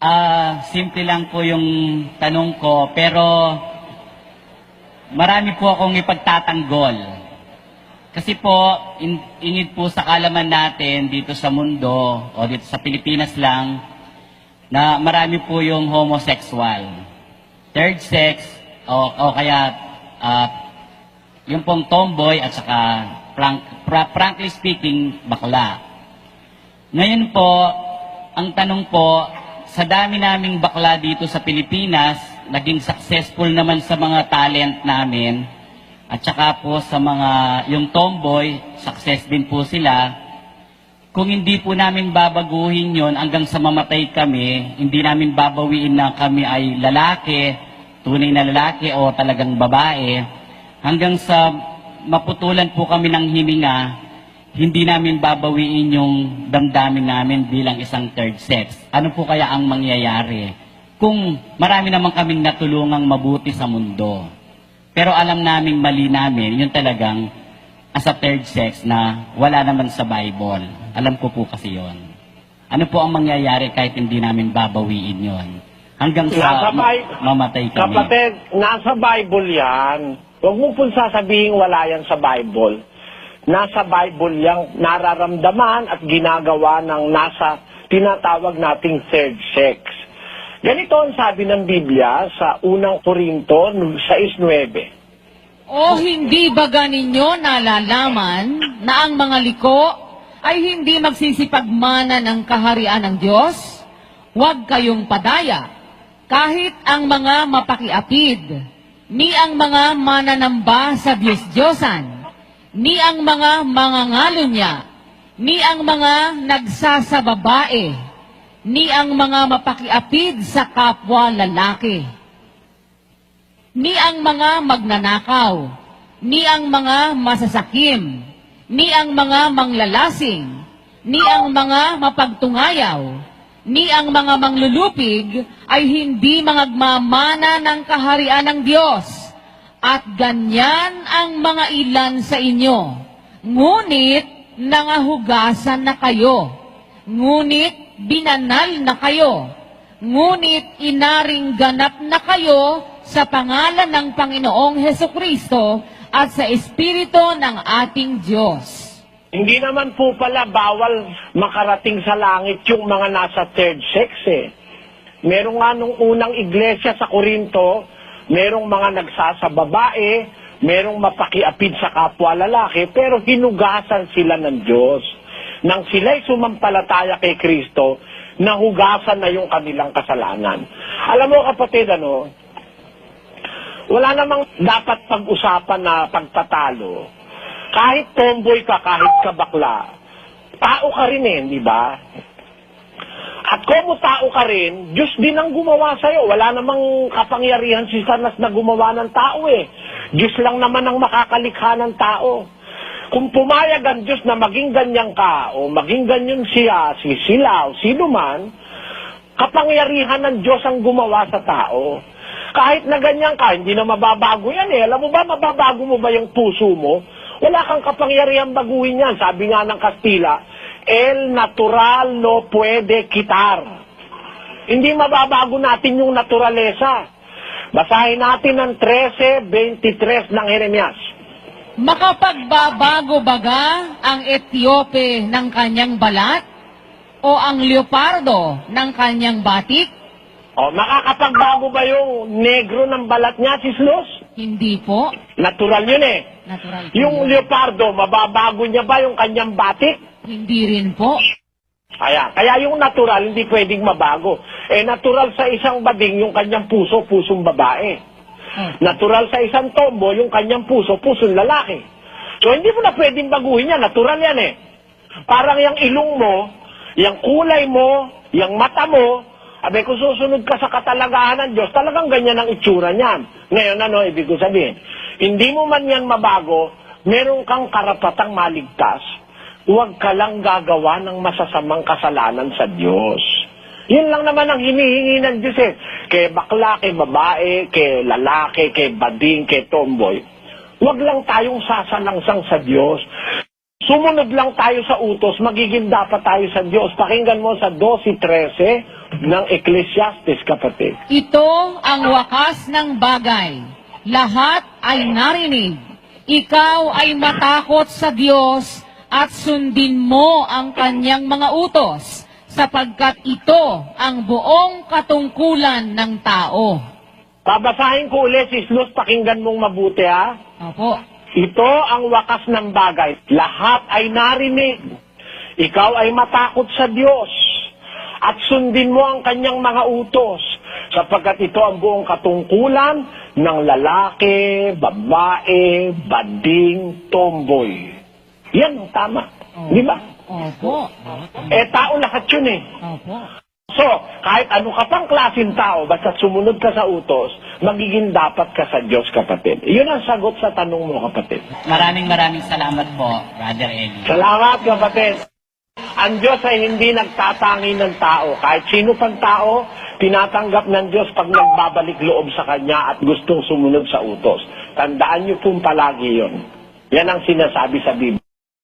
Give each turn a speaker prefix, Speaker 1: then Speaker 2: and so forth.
Speaker 1: Ah, simple lang po yung tanong ko, pero marami po akong ipagtatanggol. Kasi po, in, ingid po sa kalaman natin dito sa mundo o dito sa Pilipinas lang na marami po yung homosexual. Third sex o, o kaya ah, yung pong tomboy at saka frank, fra- frankly speaking, bakla. Ngayon po, ang tanong po, sa dami naming bakla dito sa Pilipinas, naging successful naman sa mga talent namin, at saka po sa mga, yung tomboy, success din po sila. Kung hindi po namin babaguhin yon hanggang sa mamatay kami, hindi namin babawiin na kami ay lalaki, tunay na lalaki o talagang babae, hanggang sa maputulan po kami ng hininga, hindi namin babawiin yung damdamin namin bilang isang third sex. Ano po kaya ang mangyayari kung marami naman kaming natulungang mabuti sa mundo? Pero alam naming mali namin, yun talagang as a third sex na wala naman sa Bible. Alam ko po kasi yon. Ano po ang mangyayari kahit hindi namin babawiin yon? Hanggang sa
Speaker 2: Nasa
Speaker 1: ma-
Speaker 2: Bi-
Speaker 1: mamatay kami.
Speaker 2: Kapatid, nasa Bible yan. Huwag mo po sasabihin wala yan sa Bible. Nasa Bible yang nararamdaman at ginagawa ng nasa tinatawag nating third sex. Ganito ang sabi ng Biblia sa unang Korinto 6.9.
Speaker 3: O hindi baga ninyo nalalaman na ang mga liko ay hindi magsisipagmana ng kaharian ng Diyos? Huwag kayong padaya. Kahit ang mga mapakiapid, ni ang mga mananamba sa Diyos-Diyosan, ni ang mga mangangalo niya, ni ang mga nagsasababae, ni ang mga mapakiapid sa kapwa lalaki. Ni ang mga magnanakaw, ni ang mga masasakim, ni ang mga manglalasing, ni ang mga mapagtungayaw, ni ang mga manglulupig ay hindi mangagmamana ng kaharian ng Diyos. At ganyan ang mga ilan sa inyo. Ngunit nangahugasan na kayo. Ngunit binanal na kayo. Ngunit inaring ganap na kayo sa pangalan ng Panginoong Heso Kristo at sa Espiritu ng ating Diyos.
Speaker 2: Hindi naman po pala bawal makarating sa langit yung mga nasa third sex eh. Merong nga nung unang iglesia sa Korinto, merong mga nagsasababae, merong mapakiapid sa kapwa lalaki, pero hinugasan sila ng Diyos. Nang sila'y sumampalataya kay Kristo, nahugasan na yung kanilang kasalanan. Alam mo kapatid, ano, wala namang dapat pag-usapan na pagtatalo. Kahit tomboy ka, kahit ka bakla, tao ka rin eh, di ba? At kung tao ka rin, Diyos din ang gumawa sa'yo. Wala namang kapangyarihan si Sanas na gumawa ng tao eh. Diyos lang naman ang makakalikha ng tao. Kung pumayag ang Diyos na maging ganyan ka, o maging ganyan siya, si sila, o sino man, kapangyarihan ng Diyos ang gumawa sa tao. Kahit na ganyan ka, hindi na mababago yan eh. Alam mo ba, mababago mo ba yung puso mo? Wala kang kapangyarihan baguhin yan. Sabi nga ng Kastila, el natural no puede quitar. Hindi mababago natin yung naturalesa. Basahin natin ang 13.23 ng Jeremias.
Speaker 3: Makapagbabago baga ang Etiope ng kanyang balat o ang leopardo ng kanyang batik?
Speaker 2: O, makakapagbago ba yung negro ng balat niya, si Slos?
Speaker 3: Hindi po.
Speaker 2: Natural yun eh.
Speaker 3: Natural
Speaker 2: Yung
Speaker 3: yun.
Speaker 2: leopardo, mababago niya ba yung kanyang batik?
Speaker 3: Hindi rin po.
Speaker 2: Kaya, kaya yung natural, hindi pwedeng mabago. Eh, natural sa isang bading, yung kanyang puso, pusong babae.
Speaker 3: Oh.
Speaker 2: Natural sa isang tombo, yung kanyang puso, pusong lalaki. So, hindi mo na pwedeng baguhin yan. Natural yan eh. Parang yung ilong mo, yung kulay mo, yung mata mo, abe kung susunod ka sa katalagahan ng Diyos, talagang ganyan ang itsura niyan. Ngayon, ano ibig ko sabihin? Hindi mo man yan mabago, meron kang karapatang maligtas, huwag ka lang gagawa ng masasamang kasalanan sa Diyos. Yun lang naman ang hinihingi ng Diyos eh. Kay bakla, kay babae, kay lalaki, kay bading, kay tomboy. Huwag lang tayong sasalangsang sa Diyos. Sumunod lang tayo sa utos, magiging dapat tayo sa Diyos. Pakinggan mo sa 12.13, ng Ecclesiastes, kapatid.
Speaker 3: Ito ang wakas ng bagay. Lahat ay narinig. Ikaw ay matakot sa Diyos at sundin mo ang kanyang mga utos sapagkat ito ang buong katungkulan ng tao.
Speaker 2: Babasahin ko ulit, Sis Luz, pakinggan mong mabuti, ha?
Speaker 3: Opo.
Speaker 2: Ito ang wakas ng bagay. Lahat ay narinig. Ikaw ay matakot sa Diyos. At sundin mo ang kanyang mga utos. Sapagkat ito ang buong katungkulan ng lalaki, babae, bading, tomboy. Yan ang tama. Di ba?
Speaker 3: Opo.
Speaker 2: Eh, tao lahat yun eh.
Speaker 3: Opo.
Speaker 2: So, kahit ano ka pang klaseng tao, basta sumunod ka sa utos, magiging dapat ka sa Diyos, kapatid. Yun ang sagot sa tanong mo, kapatid.
Speaker 1: Maraming maraming salamat po, Brother Eli.
Speaker 2: Salamat, kapatid. Ang Diyos ay hindi nagtatangi ng tao. Kahit sino pang tao, tinatanggap ng Diyos pag nagbabalik loob sa Kanya at gustong sumunod sa utos. Tandaan niyo po palagi yon. Yan ang sinasabi sa Biblia.